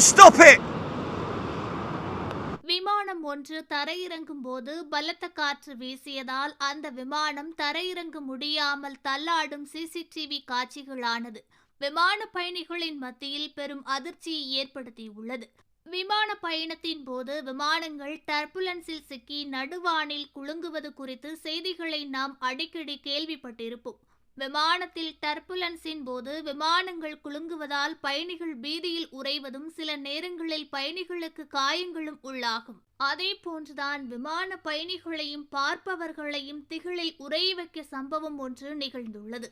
stop it! விமானம் ஒன்று தரையிறங்கும் போது பலத்த காற்று வீசியதால் அந்த விமானம் தரையிறங்க முடியாமல் தள்ளாடும் சிசிடிவி காட்சிகளானது. விமான பயணிகளின் மத்தியில் பெரும் அதிர்ச்சியை ஏற்படுத்தியுள்ளது. விமான பயணத்தின் போது விமானங்கள் டர்புலன்ஸில் சிக்கி நடுவானில் குலுங்குவது குறித்து செய்திகளை நாம் அடிக்கடி கேள்விப்பட்டிருப்போம். விமானத்தில் டர்புலன்ஸின் போது விமானங்கள் குலுங்குவதால் பயணிகள் பீதியில் உறைவதும் சில நேரங்களில் பயணிகளுக்கு காயங்களும் உள்ளாகும். அதே போன்றுதான் விமான பயணிகளையும் பார்ப்பவர்களையும் திகிலில் உறைய வைக்க சம்பவம் ஒன்று நிகழ்ந்துள்ளது.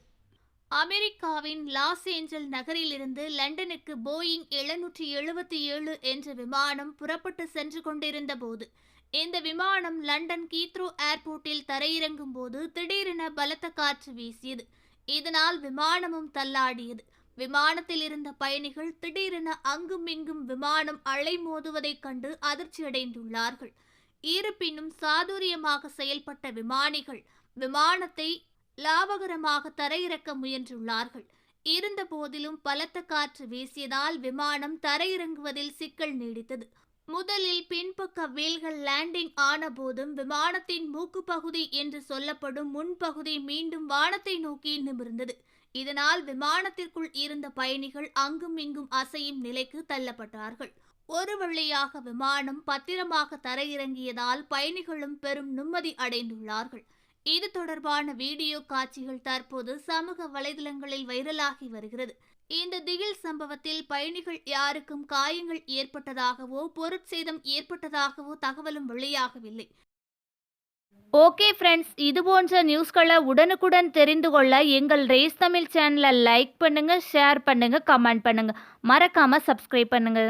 அமெரிக்காவின் லாஸ் ஏஞ்சல் நகரிலிருந்து லண்டனுக்கு போயிங் எழுநூற்றி எழுபத்தி ஏழு என்ற விமானம் புறப்பட்டு சென்று கொண்டிருந்த போது இந்த விமானம் லண்டன் கீத்ரோ ஏர்போர்ட்டில் தரையிறங்கும் போது திடீரென பலத்த காற்று வீசியது. இதனால் விமானமும் தள்ளாடியது. விமானத்தில் இருந்த பயணிகள் திடீரென அங்கும் இங்கும் விமானம் அலைமோதுவதைக் கண்டு அதிர்ச்சியடைந்துள்ளார்கள் இருப்பினும் சாதுரியமாக செயல்பட்ட விமானிகள் விமானத்தை லாபகரமாக தரையிறக்க முயன்றுள்ளார்கள். இருந்த போதிலும் பலத்த காற்று வீசியதால் விமானம் தரையிறங்குவதில் சிக்கல் நீடித்தது. முதலில் பின்பக்க வீல்கள் லேண்டிங் ஆன போதும் விமானத்தின் மூக்கு பகுதி என்று சொல்லப்படும் முன்பகுதி மீண்டும் வானத்தை நோக்கி நிமிர்ந்தது. இதனால் விமானத்திற்குள் இருந்த பயணிகள் அங்கும் இங்கும் அசையும் நிலைக்கு தள்ளப்பட்டார்கள். ஒரு வழியாக விமானம் பத்திரமாக தரையிறங்கியதால் பயணிகளும் பெரும் நிம்மதி அடைந்துள்ளார்கள். இது தொடர்பான வீடியோ காட்சிகள் தற்போது சமூக வலைதளங்களில் வைரலாகி வருகிறது. இந்த திகில் சம்பவத்தில் பயணிகள் யாருக்கும் காயங்கள் ஏற்பட்டதாகவோ பொருட்சேதம் ஏற்பட்டதாகவோ தகவலும் வெளியாகவில்லை. ஓகே ஃப்ரெண்ட்ஸ் இது போன்ற நியூஸ்களை உடனுக்குடன் தெரிந்து கொள்ள எங்கள் ரேஸ் தமிழ் சேனலை லைக் பண்ணுங்க ஷேர் பண்ணுங்க கமெண்ட் பண்ணுங்க. மறக்காம சப்ஸ்கிரைப் பண்ணுங்க.